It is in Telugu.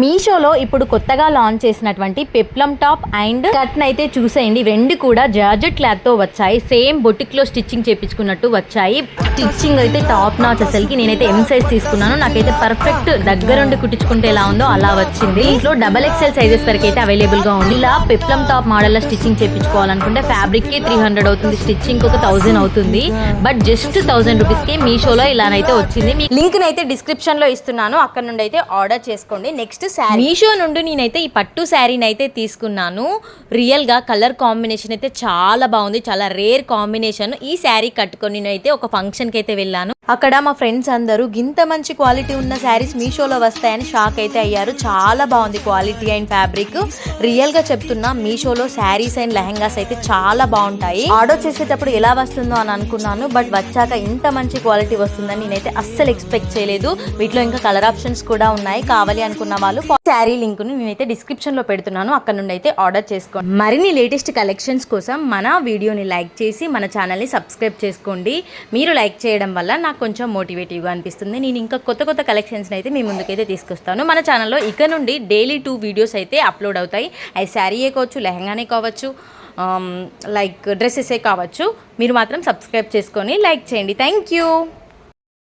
మీషోలో ఇప్పుడు కొత్తగా లాంచ్ చేసినటువంటి పెప్లం టాప్ అండ్ కట్న్ అయితే చూసేయండి. రెండు కూడా జార్జెట్ క్లాత్తో వచ్చాయి. సేమ్ బొటిక్లో స్టిచ్చింగ్ చేపించుకున్నట్టు వచ్చాయి. స్టిచ్చింగ్ అయితే టాప్ నాచ్ అసలుకి. నేనైతే ఎం సైజ్ తీసుకున్నాను. నాకైతే పర్ఫెక్ట్ దగ్గరుండి కుట్టించుకుంటే ఎలా ఉందో అలా వచ్చింది. ఇంట్లో డబల్ ఎక్స్ఎల్ సైజెస్ వరకు అయితే అవైలబుల్గా ఉంది. ఇలా పెప్లం టాప్ మోడల్లో స్టిచ్చింగ్ చేపించుకోవాలనుకుంటే ఫ్యాబ్రిక్కి త్రీ హండ్రెడ్ అవుతుంది. స్టిచ్చింగ్ ఒక థౌసండ్ అవుతుంది. బట్ జస్ట్ థౌసండ్ రూపీస్కి మీషోలో ఇలానైతే వచ్చింది. మీ లింక్ అయితే డిస్క్రిప్షన్లో ఇస్తున్నాను. అక్కడ నుండి అయితే ఆర్డర్ చేసుకోండి. నెక్స్ట్ శారీ. మీషో నుండి నేనైతే ఈ పట్టు శారీని అయితే తీసుకున్నాను. రియల్గా కలర్ కాంబినేషన్ అయితే చాలా బాగుంది. చాలా రేర్ కాంబినేషన్. ఈ శారీ కట్టుకొని నేనైతే ఒక ఫంక్షన్కి అయితే వెళ్ళాను. అక్కడ మా ఫ్రెండ్స్ అందరూ గింత మంచి క్వాలిటీ ఉన్న శారీస్ మీషోలో వస్తాయని షాక్ అయితే అయ్యారు. చాలా బాగుంది క్వాలిటీ అండ్ ఫ్యాబ్రిక్. రియల్గా చెప్తున్నా మీషోలో శారీస్ అండ్ లెహంగాస్ అయితే చాలా బాగుంటాయి. ఆర్డర్ చేసేటప్పుడు ఎలా వస్తుందో అని అనుకున్నాను బట్ వచ్చాక ఇంత మంచి క్వాలిటీ వస్తుందని నేనైతే అస్సలు ఎక్స్పెక్ట్ చేయలేదు. వీటిలో ఇంకా కలర్ ఆప్షన్స్ కూడా ఉన్నాయి. కావాలి అనుకున్న వాళ్ళు శారీ లింక్ను నేనైతే డిస్క్రిప్షన్లో పెడుతున్నాను. అక్కడ నుండి అయితే ఆర్డర్ చేసుకోండి. మరిన్ని లేటెస్ట్ కలెక్షన్స్ కోసం మన వీడియోని లైక్ చేసి మన ఛానల్ని సబ్స్క్రైబ్ చేసుకోండి. మీరు లైక్ చేయడం వల్ల నాకు కొంచెం మోటివేటివ్గా అనిపిస్తుంది. నేను ఇంకా కొత్త కొత్త కలెక్షన్స్ని అయితే మీ ముందుకైతే తీసుకొస్తాను. మన ఛానల్లో ఇక నుండి డైలీ టూ వీడియోస్ అయితే అప్లోడ్ అవుతాయి. అవి శారీయే కావచ్చు లెహంగానే కావచ్చు లైక్ డ్రెస్సెసే కావచ్చు. మీరు మాత్రం సబ్స్క్రైబ్ చేసుకొని లైక్ చేయండి. Thank you